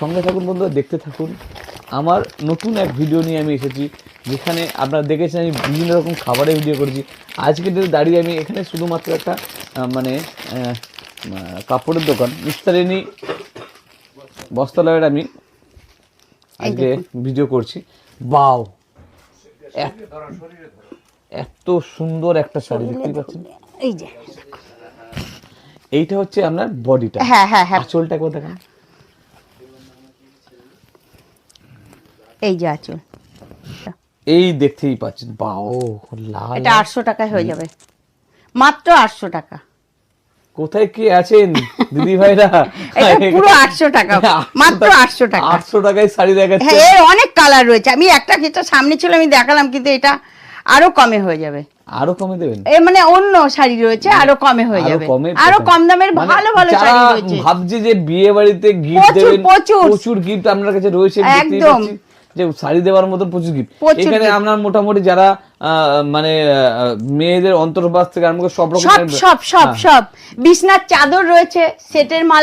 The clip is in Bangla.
সঙ্গে থাকুন বন্ধুরা দেখতে থাকুন। আমার নতুন এক ভিডিও নিয়ে আমি এসেছি যেখানে আপনারা দেখেছেন আমি বিভিন্ন রকম খাবারের ভিডিও করেছি। আজকে দিনে দাঁড়িয়ে আমি এখানে শুধুমাত্র একটা মানে কাপড়ের দোকান মিস্তারিনী বস্ত্রালয়ের আমি আজকে ভিডিও করছি। বাও এত- সুন্দর একটা শাড়ি দেখতে পাচ্ছেন? এই যে এইটা হচ্ছে আপনার বডিটা। হ্যাঁ হ্যাঁ হ্যাঁ। আঁচলটা একবার এই যে আঁচল এই দেখতেই পাচ্ছেন বাও লাল। এটা আটশো টাকায় হয়ে যাবে। মাত্র আটশো টাকা। কোথায় কি আছেন দিদি ভাইরা এটা পুরো আটশো টাকা। মাত্র আটশো টাকা। আটশো টাকায় শাড়ি দেখাচ্ছে। হ্যাঁ এর অনেক কালার রয়েছে। আমি একটা যেটা সামনে ছিল আমি দেখালাম কিন্তু এটা আরও কমে হয়ে যাবে। আরও কমে দেবেন? এ মানে অন্য শাড়ি রয়েছে আরও কমে হয়ে যাবে। কমে আরও কম দামের মানে ভালো ভালো শাড়ি রয়েছে। ভাবছে যে বিয়ে বাড়িতে গিফট দেবেন প্রচুর। প্রচুর গিফট আপনার কাছে রয়েছে একদম। যে শাড়ি দেওয়ার মতো প্রচুর গিফট এখানে। আপনার মোটামুটি যারা আহ, মানে মেয়েদের অন্তর্বাস থেকে আরম্ভ করে সব রকম সব সব সব সব। বিছনার চাদর রয়েছে সেটের মাল